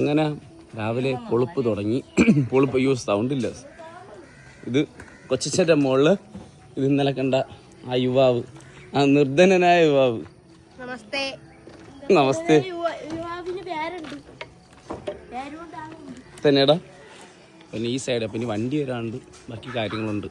അങ്ങനെ രാവിലെ പൊളുപ്പ് തുടങ്ങി. പൊളുപ്പ് അയ്യോ സൗണ്ടില്ല ഇത് കൊച്ചച്ഛന്റെ മുകളിൽ ഇത് ഇന്നലെ കണ്ട ആ യുവാവ്. ആ നിർധനനായ യുവാവ്. നമസ്തേ. നമസ്തേ. തന്നെടാ. പിന്നെ ഈ സൈഡ് പിന്നെ വണ്ടി വരാണ്ട് ബാക്കി കാര്യങ്ങളുണ്ട്.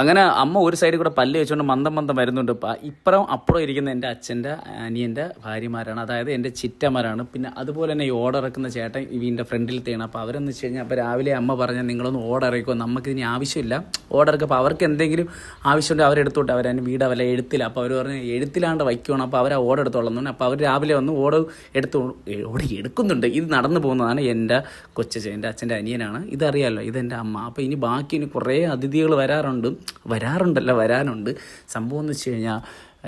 അങ്ങനെ അമ്മ ഒരു സൈഡിൽ കൂടെ പല്ല് വെച്ചുകൊണ്ട് മന്ദം മന്ദം വരുന്നുണ്ട്. ഇപ്പുറം അപ്പുറം ഇരിക്കുന്ന എന്റെ അച്ഛന്റെ അനിയന്റെ ഭാര്യമാരാണ്. അതായത് എന്റെ ചിറ്റമാരാണ് പിന്നെ അതുപോലെ തന്നെ ഈ ഓർഡർ ഇറക്കുന്ന ചേട്ടൻ ഫ്രണ്ടിൽ ഫ്രണ്ടിലത്തെയാണ് അപ്പോൾ അവരെന്ന് വെച്ച് കഴിഞ്ഞാൽ അപ്പോൾ രാവിലെ അമ്മ പറഞ്ഞാൽ നിങ്ങളൊന്ന് ഓർഡർ ഇറക്കുമോ നമുക്ക് ഇനി ആവശ്യമില്ല ഓർഡർ അപ്പോൾ അവർക്ക് എന്തെങ്കിലും ആവശ്യമുണ്ട് അവരെടുത്തോട്ടെ അവർ വീട് അവരെ എഴുത്തില്ല അപ്പോൾ അവർ പറഞ്ഞ് എഴുത്തിലാണ്ട് വയ്ക്കുകയാണ് അപ്പോൾ അവർ ആ ഓർഡർ എടുത്തോളന്നു അപ്പോൾ അവർ രാവിലെ വന്ന് ഓർഡർ എടുത്തു ഓടി എടുക്കുന്നുണ്ട്. ഇത് നടന്നു പോകുന്നതാണ് എന്റെ കൊച്ചച്ഛൻ എന്റെ അച്ഛന്റെ അനിയനാണ്. ഇതറിയാമല്ലോ ഇതെന്റെ അമ്മ. അപ്പോൾ ഇനി ബാക്കി ഇനി കുറേ അതിഥികൾ വരാറുണ്ട്. വരാറുണ്ടല്ല വരാനുണ്ട്. സംഭവം എന്ന് വെച്ച് കഴിഞ്ഞാൽ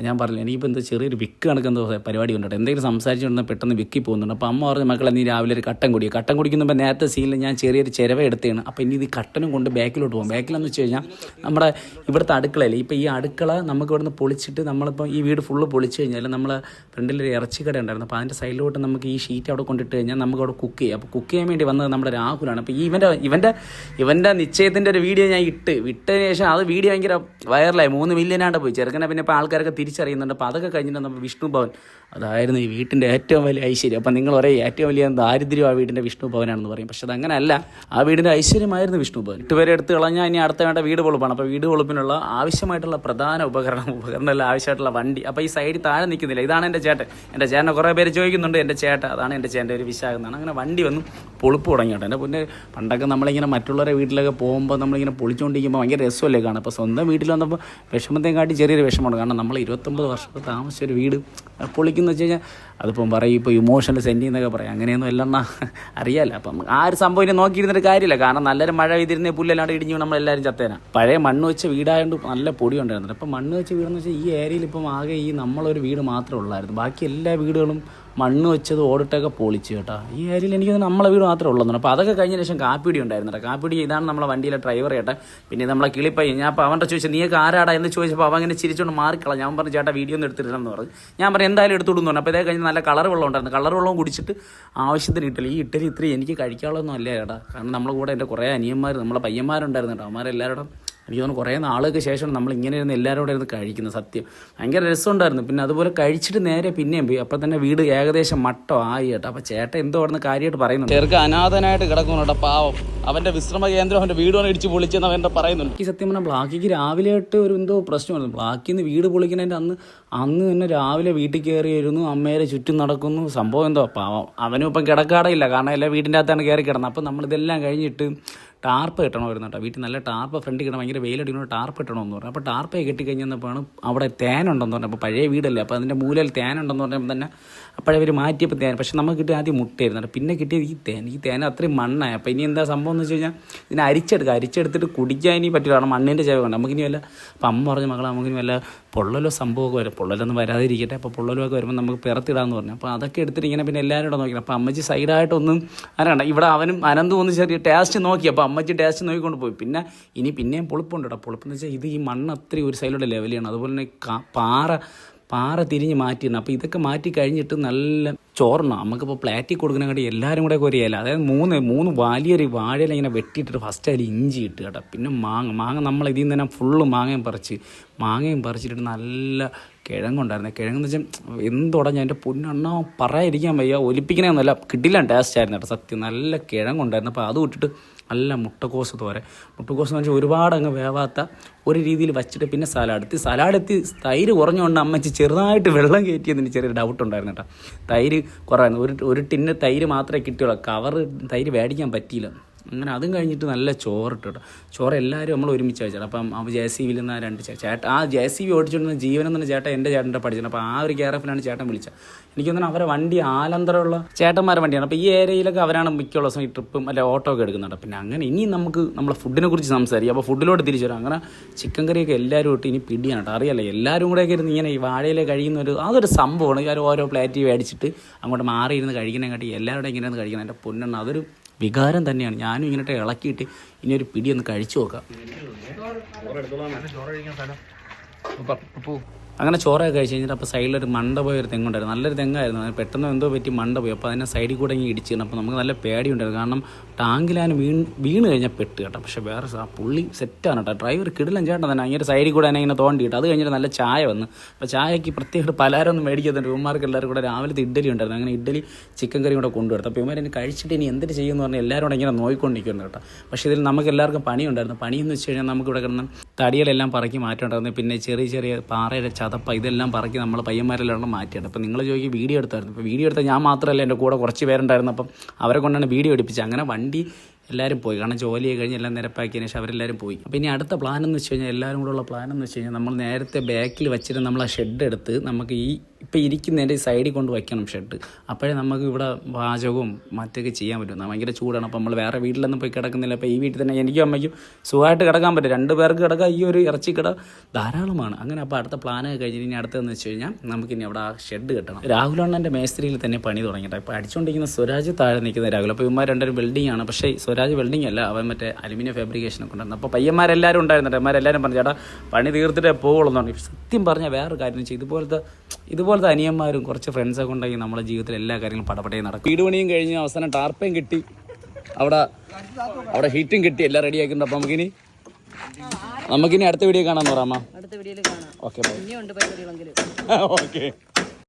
ഞാൻ പറഞ്ഞില്ല എനിക്കിപ്പോൾ എന്താ ചെറിയൊരു വിക്ക് കണക്കുന്ന പരിപാടി ഉണ്ട്? കേട്ടോ. എന്തെങ്കിലും സംസാരിച്ചുകൊണ്ടിരുന്ന പെട്ടെന്ന് വിക്കി പോകുന്നുണ്ട്. അപ്പോൾ അമ്മ പറഞ്ഞു മക്കളെ നീ രാവിലെ ഒരു കട്ടൻ കുടിക്കുക കട്ടൻ കുടിക്കുന്നപ്പോൾ നേരത്തെ സീനിൽ ഞാൻ ചെറിയൊരു ചിരവ എടുത്തതാണ് അപ്പോൾ ഇനി ഇത് കട്ടനും കൊണ്ട് ബാക്കിലോട്ട് പോകും. ബാക്കിലെന്ന് വെച്ച് കഴിഞ്ഞാൽ നമ്മുടെ ഇവിടുത്തെ അടുക്കളയിൽ ഇപ്പോൾ ഈ അടുക്കള നമുക്ക് ഇവിടുന്ന് പൊളിച്ചിട്ട് നമ്മളിപ്പോൾ ഈ വീട് ഫുള്ള് പൊളിച്ച് കഴിഞ്ഞാൽ നമ്മൾ ഫ്രണ്ടിലൊരു ഇറച്ചിക്കട ഉണ്ടായിരുന്നു. അപ്പോൾ അതിന്റെ സൈഡിലോട്ട് നമുക്ക് ഈ ഷീറ്റ് അവിടെ കൊണ്ടിട്ട് കഴിഞ്ഞാൽ നമുക്ക് അവിടെ കുക്ക് ചെയ്യാം. അപ്പോൾ കുക്ക് ചെയ്യാൻ വേണ്ടി വന്നത് നമ്മുടെ രാഹുലാണ്. അപ്പോൾ ഇവന്റെ ഇവന്റെ ഇവന്റെ നിശ്ചയത്തിന്റെ ഒരു വീഡിയോ ഞാൻ ഇട്ട് വിട്ടതിന് ശേഷം അത് വീഡിയോ ഭയങ്കര വൈറലായി മൂന്ന് മില്യനാണ്ട് പോയി. ചെറുക്കനെ പിന്നെ ഇപ്പോൾ ആൾക്കാരൊക്കെ തിരിച്ചറിയുന്നുണ്ട്. അപ്പോൾ അതൊക്കെ കഴിഞ്ഞിട്ട് നമ്മൾ വിഷ്ണു ഭവൻ അതായിരുന്നു ഈ വീട്ടിന്റെ ഏറ്റവും വലിയ ഐശ്വര്യം. അപ്പം നിങ്ങൾ പറയും ഏറ്റവും വലിയ ദാരിദ്ര്യം ആ വീടിന്റെ വിഷ്ണു ഭവനാണെന്ന് പറയും. പക്ഷെ അതങ്ങനെയല്ല ആ വീടിന്റെ ഐശ്വര്യമായിരുന്നു വിഷ്ണു ഭവൻ. ഇട്ടുവരെ എടുത്ത് കളഞ്ഞാൽ ഇനി അടുത്ത വേണ്ട വീട് പൊളുപ്പാണ്. അപ്പോൾ വീട് പൊളുപ്പിനുള്ള ആവശ്യമായിട്ടുള്ള പ്രധാന ഉപകരണം ഉപകരണമല്ല ആവശ്യമായിട്ടുള്ള വണ്ടി. അപ്പോൾ ഈ സൈഡിൽ താഴെ നിൽക്കുന്നില്ല. ഇതാണ് എന്റെ ചേട്ടൻ. എന്റെ ചേട്ടനെ കുറേ പേര് ചോദിക്കുന്നുണ്ട് എന്റെ ചേട്ടൻ അതാണ് എന്റെ ചേട്ടന്റെ ഒരു വിശാഖെന്നാണ് അങ്ങനെ വണ്ടി വന്നു പൊളിപ്പ് തുടങ്ങിയിട്ട് എന്റെ പിന്നെ പണ്ടൊക്കെ നമ്മളിങ്ങനെ മറ്റുള്ളവരെ വീട്ടിലൊക്കെ പോകുമ്പോൾ നമ്മളിങ്ങനെ പൊളിച്ചുകൊണ്ടിരിക്കുമ്പോൾ ഭയങ്കര രസമല്ലേ കാണാം അപ്പോൾ സ്വന്തം വീട്ടിൽ വന്നപ്പോൾ വിഷമത്തെയും കാട്ടി ചെറിയൊരു വിഷമമുണ്ട് കാരണം നമ്മൾ ഇരുപത്തൊമ്പത് വർഷത്തെ താമസിച്ച ഒരു വീട് പൊളിക്കുന്ന വെച്ച് കഴിഞ്ഞാൽ അതിപ്പം പറയും ഇപ്പോൾ ഇമോഷണൽ സെന്റി എന്നൊക്കെ പറയാം. അങ്ങനെയൊന്നും അല്ലെന്നാ അറിയാലോ. അപ്പം ആ ഒരു സംഭവം ഇനി നോക്കിയിരുന്നിട്ട് കാര്യമില്ല. കാരണം നല്ലൊരു മഴ പെയ്തിരുന്നേ പുല്ലല്ലാണ്ട് ഇടിഞ്ഞു നമ്മളെല്ലാവരും ചത്തേന. പഴയ മണ്ണ് വെച്ച വീടായതുകൊണ്ട് നല്ല പൊടി ഉണ്ടായിരുന്നു. അപ്പം മണ്ണ് വെച്ച വീടെന്ന് വെച്ചാൽ ഈ ഏരിയയിൽ ഇപ്പം ആകെ ഈ നമ്മളൊരു വീട് മാത്രമേ ഉള്ളായിരുന്നു. ബാക്കി എല്ലാ വീടുകളും മണ്ണ് വെച്ചത് ഓടിട്ടൊക്കെ പൊളിച്ചു കേട്ടോ. ഈ ഏരിയയിൽ എനിക്ക് നമ്മളെ വീട് മാത്രമേ ഉള്ളൂ അപ്പോൾ അതൊക്കെ കഴിഞ്ഞ ശേഷം കാപ്പിടി ഉണ്ടായിരുന്നു കേട്ടോ. കാപ്പിടി ഇതാണ് നമ്മളെ വണ്ടിയിലെ ഡ്രൈവർ ചേട്ടാ പിന്നെ നമ്മളെ കിളിപ്പയ്യ ഞാൻ അപ്പോൾ അവന്റെ ചോദിച്ചത് നീയൊക്കെ ആരാടാ? എന്ന് ചോദിച്ചപ്പോൾ അവൻ അങ്ങനെ ചിരിച്ചുകൊണ്ട് മാറിക്കളാം ഞാൻ പറഞ്ഞു ചേട്ടാ വീഡിയോ ഒന്നും എടുത്തിട്ടില്ലെന്ന് പറഞ്ഞു. ഞാൻ പറഞ്ഞു എന്തായാലും എടുത്തുവിടുന്നു പറഞ്ഞു. അപ്പോൾ ഇതേ കഴിഞ്ഞ് നല്ല കളർ വെള്ളം ഉണ്ടായിരുന്നു. കളർ വെള്ളം കുടിച്ചിട്ട് ആവശ്യത്തിന് ഇട്ടില്ല. ഈ ഇട്ടലി ഇത്രയും എനിക്ക് കഴിക്കാനുള്ളതൊന്നും അല്ല ചേട്ടാ കാരണം നമ്മളെ കൂടെ എന്റെ കുറേ അനിയന്മാർ നമ്മളെ പയ്യന്മാരുണ്ടായിരുന്നു കേട്ടോ. അവന്മാരെല്ലാവരും എനിക്ക് തോന്നുന്നു കുറേ നാളുകൾക്ക് ശേഷം നമ്മൾ ഇങ്ങനെ ഇരുന്ന് എല്ലാവരും കൂടെ ഇരുന്ന് കഴിക്കുന്നത് സത്യം. ഭയങ്കര രസമുണ്ടായിരുന്നു. പിന്നെ അതുപോലെ കഴിച്ചിട്ട് നേരെ പിന്നെയും പോയി. അപ്പം തന്നെ വീട് ഏകദേശം മട്ടോ ആയി കേട്ടോ. അപ്പം ചേട്ടൻ എന്തോ അവിടെ നിന്ന് കാര്യമായിട്ട് പറയുന്നുണ്ട്. ചെറുക്ക് അനാഥനായിട്ട് കിടക്കുന്നു കേട്ടോ പാവം. അവന്റെ വിശ്രമ കേന്ദ്രം അവന്റെ വീട് വന്ന് ഇടിച്ച് പൊളിച്ചെന്ന് അവന്റെ പറയുന്നുണ്ട്. എനിക്ക് സത്യം പറഞ്ഞാൽ ബ്ലാക്കിക്ക് രാവിലെ ആയിട്ട് ഒരു എന്തോ പ്രശ്നമായിരുന്നു. ബ്ലാക്കിൽ നിന്ന് വീട് പൊളിക്കുന്നതിന്റെ അന്ന് അന്ന് തന്നെ രാവിലെ വീട്ടിൽ കയറി വരുന്നു അമ്മേരെ ചുറ്റും നടക്കുന്നു. സംഭവം എന്തോ പാവം. അവനും ഇപ്പം കിടക്കാടയില്ല. കാരണം എല്ലാ വീടിന്റെ അകത്താണ് കയറി കിടന്നത്. അപ്പം നമ്മളിതെല്ലാം കഴിഞ്ഞിട്ട് ടാർപ്പ് കെട്ടണമായിരുന്നു കേട്ടോ. വീട്ടിൽ നല്ല ടാർപ്പ് ഫ്രണ്ട് കിട്ടണം ഭയങ്കര വെയിലടിക്കുന്ന ടാർപ്പ് കെട്ടണമെന്ന് പറഞ്ഞു. അപ്പോൾ ടാർപ്പ് കെട്ടി കഴിഞ്ഞപ്പോഴാണ് അവിടെ തേനുണ്ടെന്ന് പറഞ്ഞു. അപ്പോൾ പഴയ വീടല്ലേ. അപ്പോൾ അതിന്റെ മൂലയിൽ തേനുണ്ടെന്ന് പറഞ്ഞപ്പോൾ തന്നെ അപ്പോഴേ അവർ മാറ്റിയപ്പോൾ തേൻ. പക്ഷേ നമുക്ക് കിട്ടിയ ആദ്യം മുട്ടയായിരുന്നു. പിന്നെ കിട്ടിയത് ഈ തേൻ. ഈ തേൻ അത്രയും മണ്ണായി. അപ്പോൾ ഇനി എന്താ സംഭവം എന്ന് വെച്ച് കഴിഞ്ഞാൽ ഇതിനെ അരിച്ചെടുക്കുക. അരിച്ചെടുത്തിട്ട് കുടിക്കാൻ ഇനി പറ്റില്ല. കാരണം മണ്ണിന്റെ ചേവുണ്ട് നമുക്കിനി വല്ല അപ്പം അമ്മ പറഞ്ഞ മകളെ നമുക്കിനി വല്ല പൊള്ളലോ സംഭവമൊക്കെ വരും. പൊള്ളലൊന്നും വരാതിരിക്കട്ടെ. അപ്പോൾ പൊള്ളലൊക്കെ വരുമ്പോൾ നമുക്ക് പിറത്തിടാന്ന് പറഞ്ഞു. അപ്പോൾ അതൊക്കെ എടുത്തിട്ട് ഇങ്ങനെ പിന്നെ എല്ലാവരും കൂടെ നോക്കി. അപ്പോൾ അമ്മച്ചി സൈഡായിട്ടൊന്നും അറിയണ്ട ഇവിടെ അവനും അനന്തും ഒന്ന് ചെറിയ ടേസ്റ്റ് നോക്കി. അപ്പോൾ അമ്മച്ചി ടേസ്റ്റ് നോക്കിക്കൊണ്ട് പോയി. പിന്നെ ഇനി പിന്നെയും പൊളിപ്പുണ്ട് കേട്ടോ. പൊളിപ്പെന്ന് വെച്ചാൽ ഇത് ഈ മണ്ണ് അത്രയും ഒരു സൈഡിലൂടെ ലെവലാണ് അതുപോലെ തന്നെ പാറ പാറ തിരിഞ്ഞ് മാറ്റിയിരുന്നു. അപ്പോൾ ഇതൊക്കെ മാറ്റി കഴിഞ്ഞിട്ട് നല്ല ചോറണം നമുക്കിപ്പോൾ പ്ലാറ്റിൽ കൊടുക്കണ എല്ലാവരും കൂടെ കൊരിയല്ല അതായത് മൂന്ന് മൂന്ന് വലിയൊരു വാഴയില ഇങ്ങനെ വെട്ടിയിട്ടിട്ട് ഫസ്റ്റ് അതിൽ ഇഞ്ചി ഇട്ട് കേട്ടോ. പിന്നെ മാങ്ങ മാങ്ങ നമ്മൾ ഇതിൽ നിന്ന് തന്നെ ഫുള്ള് മാങ്ങയും പറിച്ച് മാങ്ങയും പറിച്ചിട്ട് നല്ല കിഴങ്ങുണ്ടായിരുന്നു. കിഴങ്ങെന്ന് വെച്ചാൽ എന്തുടഞ്ഞ എന്റെ പൊന്നെണ്ണ പറയാതിരിക്കാൻ വയ്യ. ഒലിപ്പിക്കണമെന്നല്ല കിട്ടില്ല ടേസ്റ്റ് ആയിരുന്നു കേട്ടോ സത്യം. നല്ല കിഴങ്ങുണ്ടായിരുന്നു. അപ്പോൾ അത് വിട്ടിട്ട് നല്ല മുട്ടക്കോസ് തോരെ മുട്ടക്കോസ് എന്ന് വെച്ചാൽ ഒരുപാട് അങ്ങ് വേവാത്ത ഒരു രീതിയിൽ വച്ചിട്ട് പിന്നെ സലാഡ് എത്തി സലാഡ് എത്തി തൈര് കുറഞ്ഞുകൊണ്ട് അമ്മച്ചി ചെറുതായിട്ട് വെള്ളം കയറ്റിയതിന് ചെറിയ ഡൗട്ട് ഉണ്ടായിരുന്നു കേട്ടോ. തൈര് കുറവായിരുന്നു. ഒരു ഒരു ടിന്ന് തൈര് മാത്രമേ കിട്ടിയുള്ളൂ. കവർ തൈര് മേടിക്കാൻ പറ്റിയില്ല. അങ്ങനെ അതും കഴിഞ്ഞിട്ട് നല്ല ചോറിട്ട് കേട്ടോ ചോറ് എല്ലാവരും നമ്മൾ ഒരുമിച്ച് കഴിച്ചാൽ അപ്പം ആ ജെ സി വിയിൽ നിന്ന് രണ്ട് ചേട്ടൻ ആ ജെ സി ബി ഓടിച്ചുകൊണ്ടിരുന്ന ജീവൻ എന്ന ചേട്ടൻ എന്റെ ചേട്ടന്റെ പഠിച്ചത്. അപ്പോൾ ആ ഒരു കെയർ എഫിലാണ് ചേട്ടൻ വിളിച്ചത്. എനിക്ക് തോന്നുന്നു അവരെ വണ്ടി ആലന്തരമുള്ള ചേട്ടന്മാരെ വണ്ടിയാണ്. അപ്പോൾ ഈ ഏരിയയിലൊക്കെ അവരാണ് മിക്ക ദിവസം ഈ ട്രിപ്പും അല്ലെ ഓട്ടോ ഒക്കെ എടുക്കുന്നുണ്ട്. പിന്നെ അങ്ങനെ ഇനി നമുക്ക് നമ്മളെ ഫുഡിനെ കുറിച്ച് സംസാരിക്കും. അപ്പോൾ ഫുഡിലോട്ട് തിരിച്ചു വരാം. അങ്ങനെ ചിക്കൻ കറിയൊക്കെ എല്ലാവരും ഇട്ട് ഇനി പിടിയാണ് കേട്ടോ അറിയാലോ എല്ലാവരും കൂടെ ഒക്കെ ഇരുന്ന് ഇങ്ങനെ ഈ വാഴയിലെ കഴിയുന്ന ഒരു അതൊരു സംഭവമാണ്. ഓരോ പ്ലേറ്റ് മേടിച്ചിട്ട് അങ്ങോട്ട് മാറിയിരുന്ന് കഴിക്കണേ കാട്ടി എല്ലാവരുടെയും ഇങ്ങനെ കഴിക്കണം. എന്റെ പൊന്നെണ്ണ അതൊരു വികാരം തന്നെയാണ്. ഞാനും ഇങ്ങനെ ഇളക്കിയിട്ട് ഇനി ഒരു പിടി ഒന്ന് കഴിച്ചു നോക്കാം. അങ്ങനെ ചോറൊക്കെ കഴിച്ച് കഴിഞ്ഞിട്ട് അപ്പോൾ സൈഡിലൊരു മണ്ട പോയ ഒരു തെങ്ങുണ്ടായിരുന്നു. നല്ലൊരു തെങ്ങായിരുന്നു. അതിന് പെട്ടെന്ന് എന്തോ പറ്റി മണ്ട പോയി. അപ്പോൾ അതിനെ സൈഡിൽ കൂടെ ഇങ്ങനെ ഇടിച്ചിരുന്നു അപ്പോൾ നമുക്ക് നല്ല പേടിയുണ്ടായിരുന്നു. കാരണം ടാങ്കിലാൻ വീണ് വീണ് കഴിഞ്ഞാൽ പെട്ട് കേട്ടോ. പക്ഷേ വേറെ ആ പുള്ളി സെറ്റാണ് കേട്ടോ. ഡ്രൈവർ കിടിലൻ ചേട്ടൻ തന്നെ. അങ്ങനെ സൈഡിൽ കൂടെ തന്നെ ഇങ്ങനെ തോണ്ടിയിട്ട് അത് കഴിഞ്ഞിട്ട് നല്ല ചായ വന്ന്. അപ്പോൾ ചായക്ക് പ്രത്യേകിച്ച് പലഹാരമൊന്നും മേടിക്കുന്നുണ്ട് ഇവന്മാർക്ക് എല്ലാവരും കൂടെ രാവിലത്തെ ഇഡ്ഡലി ഉണ്ടായിരുന്നു. അങ്ങനെ ഇഡ്ഡലി ചിക്കൻ കറി കൂടെ കൊണ്ടുവരുന്നത് അപ്പോൾ ഇവന്മാർ കഴിച്ചിട്ട് ഇനി എന്തിട്ട് ചെയ്യുമെന്ന് പറഞ്ഞാൽ എല്ലാവരും ഇങ്ങനെ നോയിക്കൊണ്ടിരിക്കുന്നു കേട്ടോ. പക്ഷേ ഇതിൽ നമുക്ക് എല്ലാവർക്കും പണിയുണ്ടായിരുന്നു. പണിയെന്ന് വെച്ച് കഴിഞ്ഞാൽ നമുക്ക് ഇവിടെ കിടന്ന് തടികളെല്ലാം പറക്കി മാറ്റം ഉണ്ടായിരുന്നു പിന്നെ ചെറിയ ചെറിയ പാറയുടെ ചതപ്പ ഇതെല്ലാം പറക്കി നമ്മൾ പയ്യന്മാരെല്ലാം മാറ്റിയത്. അപ്പം നിങ്ങൾ ചോദിക്കും വീഡിയോ എടുത്തായിരുന്നു. അപ്പോൾ വീഡിയോ എടുത്താൽ ഞാൻ മാത്രമല്ല എന്റെ കൂടെ കുറച്ച് പേരുണ്ടായിരുന്നു. അപ്പം അവരെ കൊണ്ടാണ് വീഡിയോ എടുപ്പിച്ചത്. അങ്ങനെ വണ്ടി എല്ലാവരും പോയി. കാരണം ജോലി കഴിഞ്ഞ് എല്ലാം നിരപ്പാക്കിയതിന് ശേഷം അവരെല്ലാവരും പോയി. അപ്പോൾ ഇനി അടുത്ത പ്ലാൻ എന്ന് വെച്ച് കഴിഞ്ഞാൽ എല്ലാവരും കൂടെ ഉള്ള പ്ലാൻ എന്ന് വെച്ച് കഴിഞ്ഞാൽ നമ്മൾ നേരത്തെ ബാക്കിൽ വെച്ചിട്ട് നമ്മൾ ആ ഷെഡ് എടുത്ത് നമുക്ക് ഈ ഇപ്പോൾ ഇരിക്കുന്നതിന്റെ സൈഡിൽ കൊണ്ട് വയ്ക്കണം ഷെഡ് അപ്പോഴേ നമുക്ക് ഇവിടെ പാചകവും മറ്റൊക്കെ ചെയ്യാൻ പറ്റും. ഭയങ്കര ചൂടാണ്. അപ്പോൾ നമ്മൾ വേറെ വീട്ടിലൊന്നും പോയി കിടക്കുന്നില്ല. അപ്പോൾ ഈ വീട്ടിൽ തന്നെ എനിക്കും അമ്മയ്ക്കും സുഖമായിട്ട് കിടക്കാൻ പറ്റും. രണ്ട് പേർക്ക് കിടക്കാൻ ഈ ഒരു ഇറച്ചി ഇറച്ചിക്കട ധാരാളമാണ്. അങ്ങനെ അപ്പോൾ അടുത്ത പ്ലാനൊക്കെ കഴിഞ്ഞ് ഇനി അടുത്തതെന്ന് വെച്ച് കഴിഞ്ഞാൽ നമുക്കിനി അവിടെ ആ ഷെഡ് കിട്ടണം. രാഹുൽ അണ്ണന്റെ മേസ്ത്രിയിൽ തന്നെ പണി തുടങ്ങിയിട്ട് ഇപ്പോൾ അടിച്ചുകൊണ്ടിരിക്കുന്ന സ്വരാജ് താഴെ നിൽക്കുന്ന രാഹുൽ. അപ്പോൾ ഇവന്മാർ രണ്ടൊരു ബിൽഡിംഗ് ആണ്. പക്ഷേ സ്വരാജ് ബിൽഡിംഗ് അല്ല. അവൻ മറ്റേ അലുമിനിയം ഫാബ്രിക്കേഷൻ ഒക്കെ ഉണ്ടായിരുന്നു. അപ്പോൾ പയ്യന്മാരെല്ലാവരും ഉണ്ടായിരുന്നു ഇവന്മാരെല്ലാവരും പറഞ്ഞു ചേട്ടാ പണി തീർത്തിട്ടേ പോകുള്ളൂ എന്നാണ് സത്യം പറഞ്ഞാൽ വേറൊരു കാര്യം ഇതുപോലത്തെ ഇതുപോലത്തെ അനിയന്മാരും കുറച്ച് ഫ്രണ്ട്സൊക്കെ ഉണ്ടെങ്കിൽ നമ്മുടെ ജീവിതത്തിൽ എല്ലാ കാര്യങ്ങളും പടപടയും നടക്കും. വീട് പണിയും കഴിഞ്ഞ് അവസാനം ടാർപ്പയും കിട്ടി. അവിടെ അവിടെ ഹീറ്റും കിട്ടി. എല്ലാം റെഡി ആക്കിയിട്ടുണ്ട് അപ്പം നമുക്കിനി നമുക്കിനി അടുത്ത വീഡിയോ കാണാൻ പറയാമോ അടുത്ത വീഡിയോയിൽ കാണാം. Okay okay